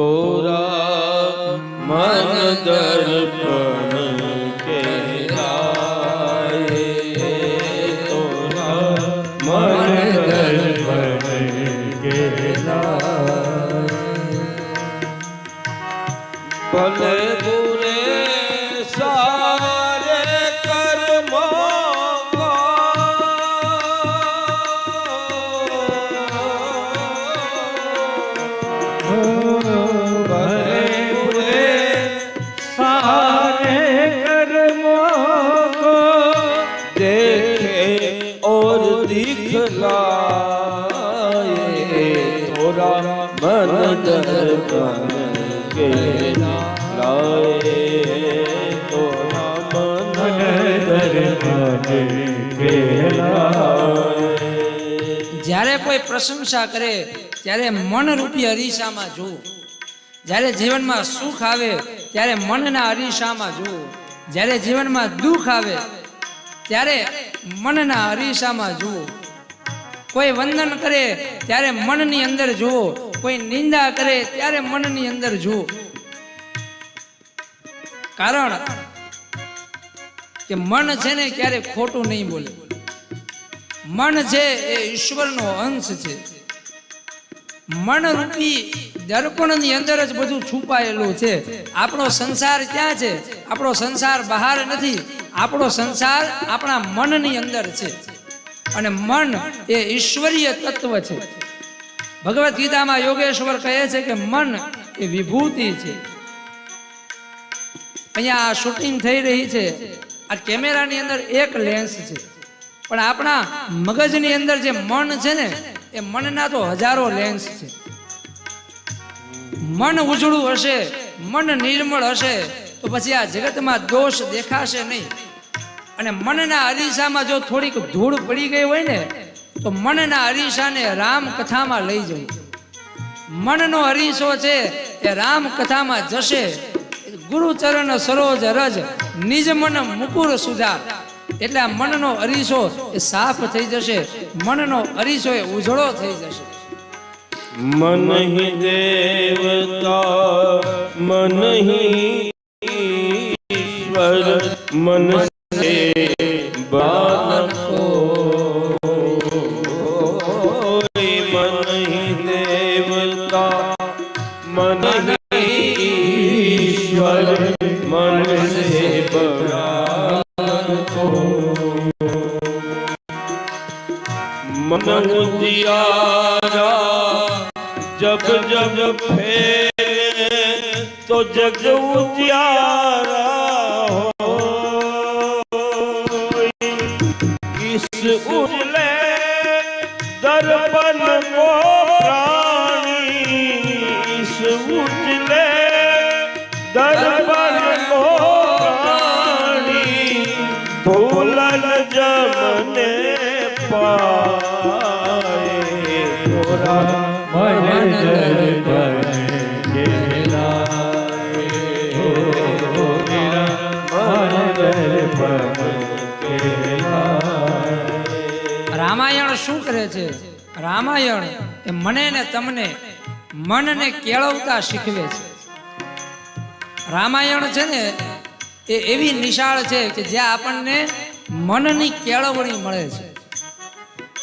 તોરા મન દર્પણ કે લાયે તોરા મન દર્પણ ભલે પ્રશંસા કરે, ત્યારે મનરૂપી અરીસામાં જુઓ. જ્યારે જીવનમાં સુખ આવે, ત્યારે મનના અરીસામાં જુઓ. જ્યારે જીવનમાં દુઃખ આવે, ત્યારે મનના અરીસામાં જુઓ. કોઈ વંદન કરે, ત્યારે મનની અંદર જુઓ. કોઈ નિંદા કરે, ત્યારે મનની અંદર જુઓ. કારણ કે મન છે ને ક્યારે ખોટું નહીં બોલે. મન છે એ ઈશ્વરનો અંશ છે. મન રૂપી દર્પણની અંદર જ બધું છુપાયેલું છે. આપણો સંસાર ક્યાં છે? આપણો સંસાર બહાર નથી. આપણો સંસાર આપણા મનની અંદર છે. અને મન એ ઈશ્વરીય તત્વ છે. ભગવદ્ ગીતામાં યોગેશ્વર કહે છે કે મન એ વિભૂતિ છે. અહીંયા શૂટિંગ થઈ રહી છે. આ કેમેરાની અંદર એક લેન્સ છે. પણ આપણા મગજની અંદર જે મન છે ને, એ મનના તો હજારો લેન્સ છે. મન ઉજળું હશે, મન નિર્મળ હશે, તો પછી આ જગતમાં દોષ દેખાશે નહીં. અને મનના અરીસામાં જો થોડીક ધૂળ પડી ગઈ હોય ને, તો મનના અરીસાને રામ કથામાં લઈ જવું. મનનો અરીસો છે, એ રામ કથામાં જશે. ગુરુચરણ સરોજ રજ નિજ મન મુકુર સુધાર. એટલે આ મનનો અરીસો એ સાફ થઈ જશે મનનો અરીસો એ ઉજળો થઈ જશે मन ही देवता मन ही ईश्वर मन से बान कोई मन ही देवता मन ही ईश्वर मन से मन उजियारा जब जब फेरे तो जग उजियारा हो इस उजले दर्पण को प्राणी इस उजले दर्पण को प्राणी भूलन जमने રામાયણ શું કરે છે? રામાયણ એ મને ને તમને મનને કેળવતા શીખવે છે. રામાયણ છે ને એ એવી નિશાળ છે કે જ્યાં આપણને મનની કેળવણી મળે છે.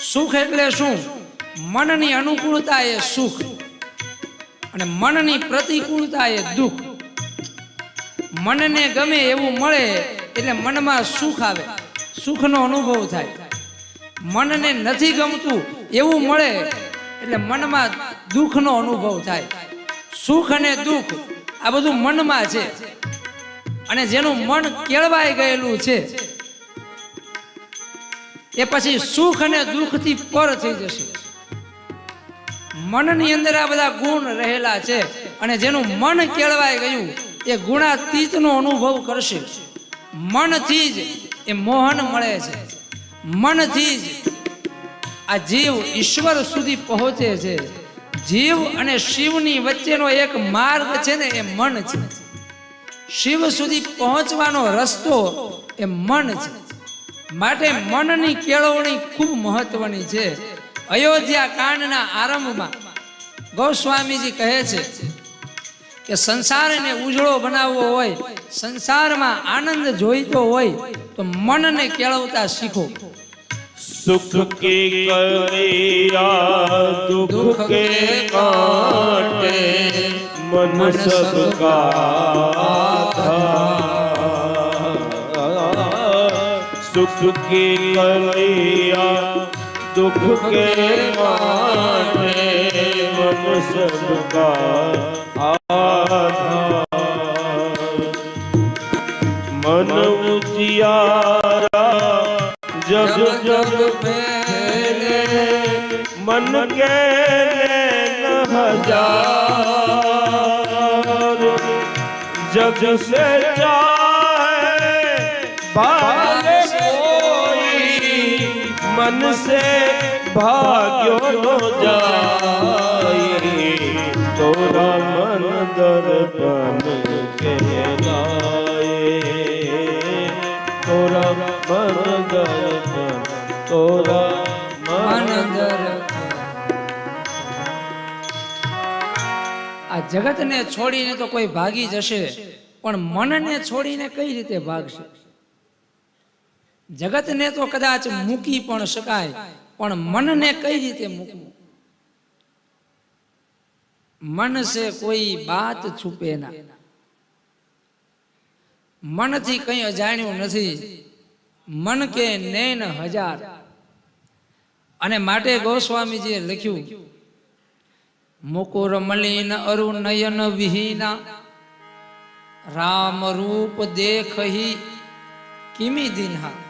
સુખ એટલે શું? મનની અનુકૂળતા એ સુખ. અને મનની પ્રતિકૂળતા એ દુઃખ. મનને ગમે એવું મળે એટલે મનમાં સુખ આવે. સુખનો અનુભવ થાય. મનને નથી ગમતું એવું મળે એટલે મનમાં દુઃખનો અનુભવ થાય. સુખ અને દુઃખ આ બધું મનમાં છે. અને જેનું મન કેળવાઈ ગયેલું છે એ પછી સુખ અને દુઃખથી પર થઈ જશે. મનની અંદર આ બધા ગુણ રહેલા છે અને જેનું મન કેળવાઈ ગયું, એ ગુણાતીતનો અનુભવ કરશે. મનથી જ એ મોહન મળે છે. મનથી જ આ જીવ ઈશ્વર સુધી પહોંચે છે. જીવ અને શિવની વચ્ચેનો એક માર્ગ છે ને, એ મન છે. શિવ સુધી પહોંચવાનો રસ્તો એ મન છે. માટે મનની કેળવણી ખૂબ મહત્વની છે. અયોધ્યા કાંડના આરંભમાં ગૌસ્વામીજી કહે છે કે સંસારને ઉજળો બનાવવો હોય, સંસારમાં આનંદ જોઈતો હોય, તો મનને કેળવતા શીખો. સુખ કે કરેરા દુખ કે કાટે, મન સબકા था सुख के कलिया दुख के काटे मन सबका आधार मन उजियारा जग जग फैले मन के नैन हजार जग से चाहे भागे कोई मन से भाग्यो न जाए तोरा मन दर्पण के लाए तोरा मन दर्पण तोरा મન मन દર આ જગતને છોડીને તો કોઈ ભાગી જશે પણ મનને છોડીને કઈ રીતે ભાગશે જગતને તો કદાચ મૂકી પણ શકાય, પણ મનને કઈ રીતે મૂકવું? મન સે કોઈ બાત છુપે ના. મનથી કંઈ અજાણ્યું નથી. મન કે નૈન હજાર. અને માટે ગોસ્વામીજીએ લખ્યું, મુકુર મલિન અરુનયન વિહીના. રામ રૂપ દેખહી કિમી દિનહા.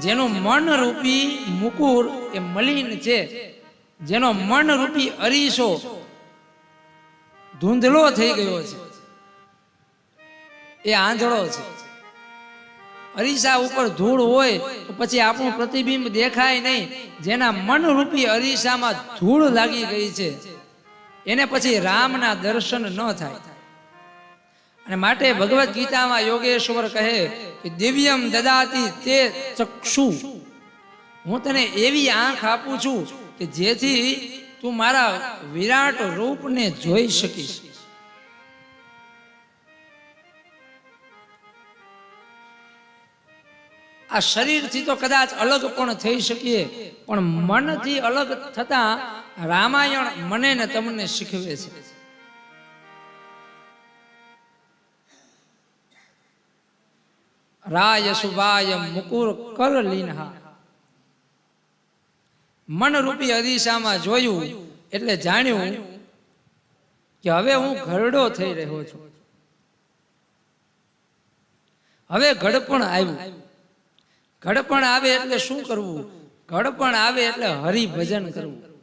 જેનું મન રૂપી મુકુર એ મલિન છે. જેનો મન રૂપી અરીસો ધૂંધલો થઈ ગયો છે. એ આંધળો છે. અરીસા ઉપર ધૂળ હોય તો પછી આપણું પ્રતિબિંબ દેખાય નહીં. જેના મન રૂપી અરીસામાં ધૂળ લાગી ગઈ છે. એને પછી રામના દર્શન ન થાય. અને માટે ભગવદ્ ગીતામાં યોગેશ્વર કહે કે દિવ્યમ દદાતી તે ચક્ષુ. હું તને એવી આંખ આપું છું કે જેથી તું મારા વિરાટ રૂપને જોઈ શકીશ. આ શરીરથી તો કદાચ અલગ પણ થઈ શકીએ પણ મનથી અલગ થતા રામાયણ મને ને તમને શીખવે છે. રાય સુભાય મુકુર કર લીનહા. મન રૂપી અરીસામાં જોયું એટલે જાણ્યું કે હવે હું ઘરડો થઈ રહ્યો છું. હવે ઘડપણ આવ્યું. ઘડપણ આવે એટલે શું કરવું? ઘડપણ આવે એટલે હરિભજન કરવું.